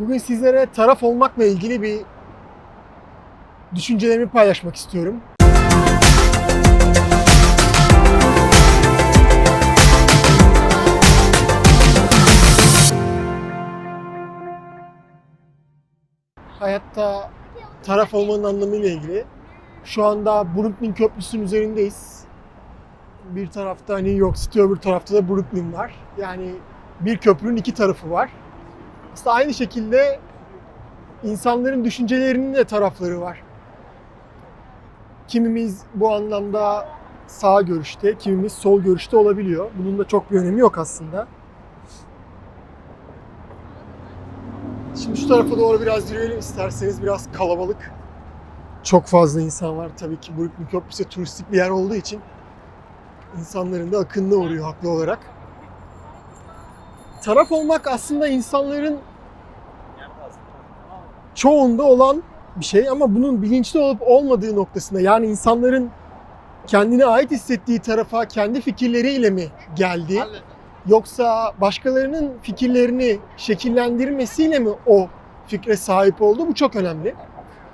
Bugün sizlere taraf olmakla ilgili bir düşüncelerimi paylaşmak istiyorum. Hayatta taraf olmanın anlamıyla ilgili. Şu anda Brooklyn Köprüsü'nün üzerindeyiz. Bir tarafta New York City, öbür tarafta da Brooklyn var. Yani bir köprünün iki tarafı var. Aslında aynı şekilde insanların düşüncelerinin de tarafları var. Kimimiz bu anlamda sağ görüşte, kimimiz sol görüşte olabiliyor. Bunun da çok bir önemi yok aslında. Şimdi şu tarafa doğru biraz yürüyelim isterseniz. Biraz kalabalık. Çok fazla insan var. Tabii ki Brooklyn Köprüsü turistik bir yer olduğu için insanların da akınına uğruyor haklı olarak. Taraf olmak aslında insanların çoğunda olan bir şey ama bunun bilinçli olup olmadığı noktasında yani insanların kendine ait hissettiği tarafa kendi fikirleriyle mi geldi? Yoksa başkalarının fikirlerini şekillendirmesiyle mi o fikre sahip oldu? Bu çok önemli.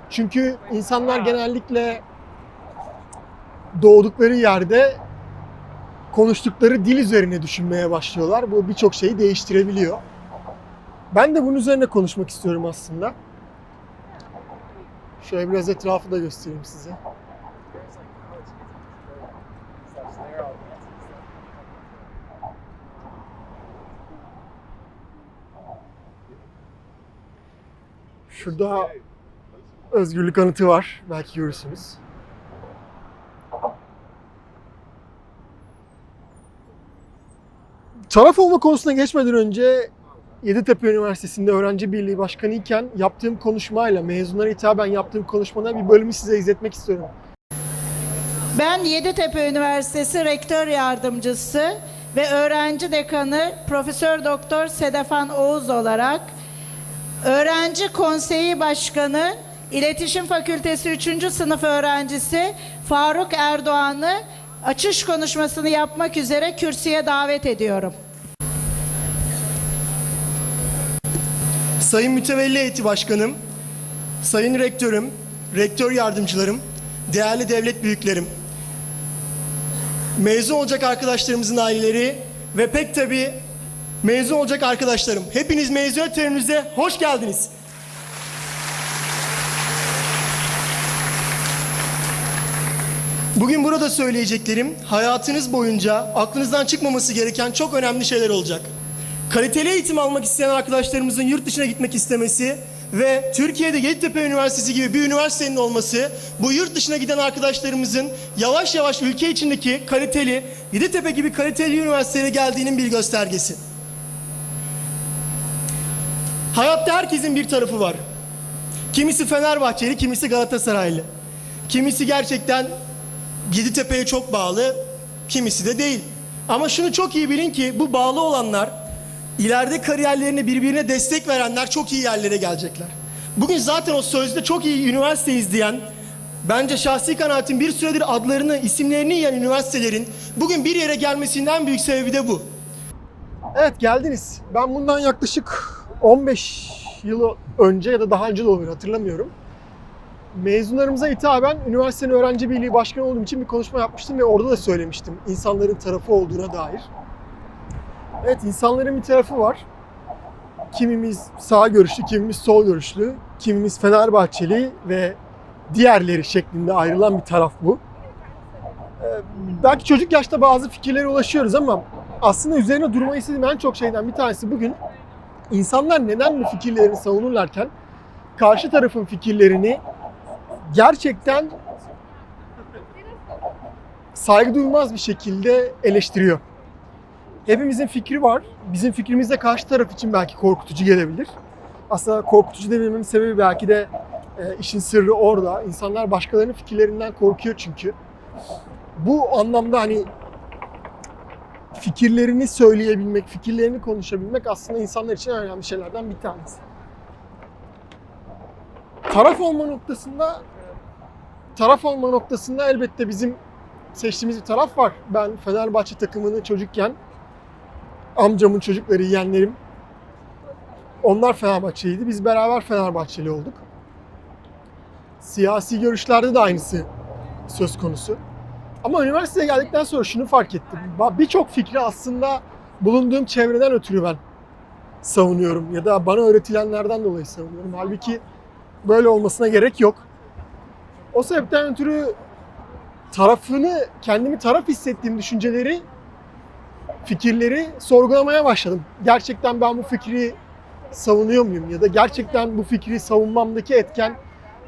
Çünkü insanlar genellikle doğdukları yerde konuştukları dil üzerine düşünmeye başlıyorlar. Bu birçok şeyi değiştirebiliyor. Ben de bunun üzerine konuşmak istiyorum aslında. Şöyle biraz etrafı da göstereyim size. Şurada özgürlük anıtı var. Belki görürsünüz. Taraf olma konusuna geçmeden önce Yeditepe Üniversitesi'nde öğrenci birliği başkanı iken yaptığım konuşmayla, mezunlara hitaben yaptığım konuşmada bir bölümü size izletmek istiyorum. Ben Yeditepe Üniversitesi Rektör Yardımcısı ve Öğrenci Dekanı Profesör Doktor Sedefan Oğuz olarak Öğrenci Konseyi Başkanı İletişim Fakültesi 3. sınıf öğrencisi Faruk Erdoğan'ı açış konuşmasını yapmak üzere kürsüye davet ediyorum. Sayın Mütevelli Heyeti Başkanım, Sayın Rektörüm, Rektör Yardımcılarım, değerli devlet büyüklerim, mezun olacak arkadaşlarımızın aileleri ve pek tabii mezun olacak arkadaşlarım. Hepiniz mezuniyet törenimize hoş geldiniz. Bugün burada söyleyeceklerim hayatınız boyunca aklınızdan çıkmaması gereken çok önemli şeyler olacak. Kaliteli eğitim almak isteyen arkadaşlarımızın yurt dışına gitmek istemesi ve Türkiye'de Yeditepe Üniversitesi gibi bir üniversitenin olması bu yurt dışına giden arkadaşlarımızın yavaş yavaş ülke içindeki kaliteli Yeditepe gibi kaliteli üniversitelere geldiğinin bir göstergesi. Hayatta herkesin bir tarafı var. Kimisi Fenerbahçeli, kimisi Galatasaraylı. Kimisi gerçekten Yeditepe'ye çok bağlı, kimisi de değil. Ama şunu çok iyi bilin ki bu bağlı olanlar ileride kariyerlerini birbirine destek verenler çok iyi yerlere gelecekler. Bugün zaten o sözde çok iyi üniversite izleyen, bence şahsi kanaatim bir süredir adlarını, isimlerini yiyen üniversitelerin bugün bir yere gelmesinden büyük sebebi de bu. Evet geldiniz. Ben bundan yaklaşık 15 yıl önce ya da daha önce de olabilir hatırlamıyorum. Mezunlarımıza hitaben üniversitenin öğrenci birliği başkanı olduğum için bir konuşma yapmıştım ve orada da söylemiştim insanların tarafı olduğuna dair. Evet insanların bir tarafı var. Kimimiz sağ görüşlü, kimimiz sol görüşlü, kimimiz Fenerbahçeli ve diğerleri şeklinde ayrılan bir taraf bu. Ee, belki çocuk yaşta bazı fikirlere ulaşıyoruz ama aslında üzerine durmayı istediğim en çok şeyden bir tanesi bugün insanlar neden bu fikirlerini savunurlarken karşı tarafın fikirlerini gerçekten saygı duymaz bir şekilde eleştiriyor. Hepimizin fikri var. Bizim fikrimiz de karşı taraf için belki korkutucu gelebilir. Aslında korkutucu dememin sebebi belki de e, işin sırrı orada. İnsanlar başkalarının fikirlerinden korkuyor çünkü. Bu anlamda hani fikirlerini söyleyebilmek, fikirlerini konuşabilmek aslında insanlar için önemli şeylerden bir tanesi. Taraf olma noktasında taraf olma noktasında elbette bizim seçtiğimiz bir taraf var. Ben Fenerbahçe takımını çocukken amcamın çocukları, yeğenlerim Onlar Fenerbahçeliydi. Biz beraber Fenerbahçeli olduk. Siyasi görüşlerde de aynısı söz konusu. Ama üniversiteye geldikten sonra şunu fark ettim. Birçok fikri aslında bulunduğum çevreden ötürü ben savunuyorum ya da bana öğretilenlerden dolayı savunuyorum. Halbuki böyle olmasına gerek yok. O sebepten ötürü tarafını, kendimi taraf hissettiğim düşünceleri, fikirleri sorgulamaya başladım. Gerçekten ben bu fikri savunuyor muyum? Ya da gerçekten bu fikri savunmamdaki etken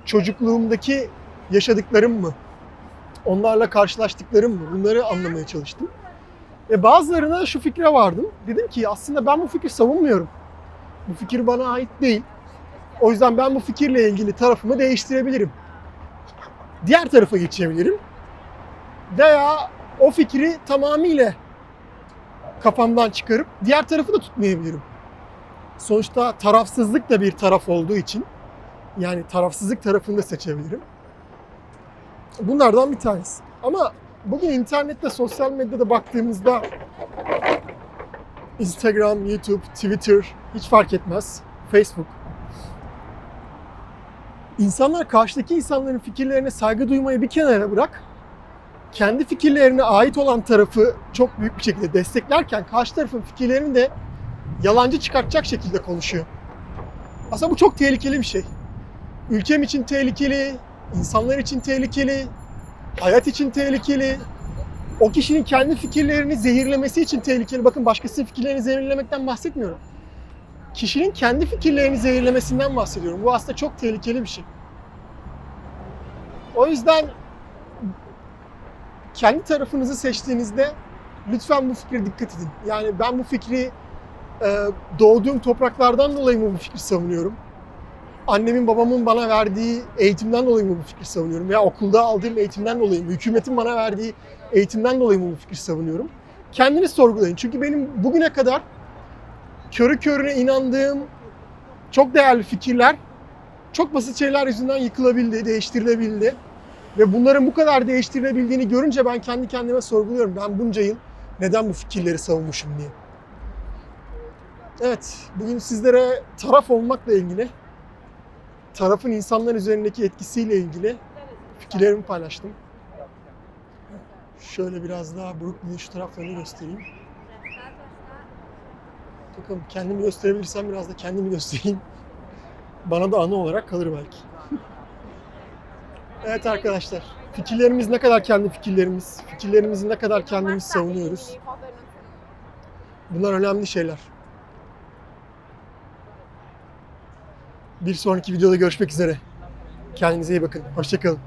çocukluğumdaki yaşadıklarım mı? Onlarla karşılaştıklarım mı? Bunları anlamaya çalıştım. Ve bazılarına şu fikre vardım. Dedim ki aslında ben bu fikri savunmuyorum. Bu fikir bana ait değil. O yüzden ben bu fikirle ilgili tarafımı değiştirebilirim. Diğer tarafa geçebilirim. Veya o fikri tamamıyla kafamdan çıkarıp diğer tarafı da tutmayabilirim. Sonuçta tarafsızlık da bir taraf olduğu için yani tarafsızlık tarafını da seçebilirim. Bunlardan bir tanesi. Ama bugün internette, sosyal medyada baktığımızda Instagram, YouTube, Twitter hiç fark etmez. Facebook. İnsanlar karşıdaki insanların fikirlerine saygı duymayı bir kenara bırak. Kendi fikirlerine ait olan tarafı çok büyük bir şekilde desteklerken karşı tarafın fikirlerini de yalancı çıkartacak şekilde konuşuyor. Aslında bu çok tehlikeli bir şey. Ülkem için tehlikeli, insanlar için tehlikeli, hayat için tehlikeli. O kişinin kendi fikirlerini zehirlemesi için tehlikeli. Bakın başkasının fikirlerini zehirlemekten bahsetmiyorum. Kişinin kendi fikirlerini zehirlemesinden bahsediyorum. Bu aslında çok tehlikeli bir şey. O yüzden kendi tarafınızı seçtiğinizde lütfen bu fikre dikkat edin. Yani ben bu fikri e, doğduğum topraklardan dolayı mı bu fikri savunuyorum? Annemin babamın bana verdiği eğitimden dolayı mı bu fikri savunuyorum? Veya okulda aldığım eğitimden dolayı mı? Hükümetin bana verdiği eğitimden dolayı mı bu fikri savunuyorum? Kendiniz sorgulayın. Çünkü benim bugüne kadar körü körüne inandığım çok değerli fikirler çok basit şeyler yüzünden yıkılabildi, değiştirilebildi. Ve bunların bu kadar değiştirilebildiğini görünce ben kendi kendime sorguluyorum. Ben bunca yıl neden bu fikirleri savunmuşum diye. Evet, bugün sizlere taraf olmakla ilgili, tarafın insanlar üzerindeki etkisiyle ilgili fikirlerimi paylaştım. Şöyle biraz daha Brooklyn'in şu taraflarını göstereyim. Bakalım kendimi gösterebilirsem biraz da kendimi göstereyim. Bana da anı olarak kalır belki. Evet arkadaşlar, fikirlerimiz ne kadar kendi fikirlerimiz, fikirlerimizi ne kadar kendimiz savunuyoruz. Bunlar önemli şeyler. Bir sonraki videoda görüşmek üzere. Kendinize iyi bakın. Hoşçakalın.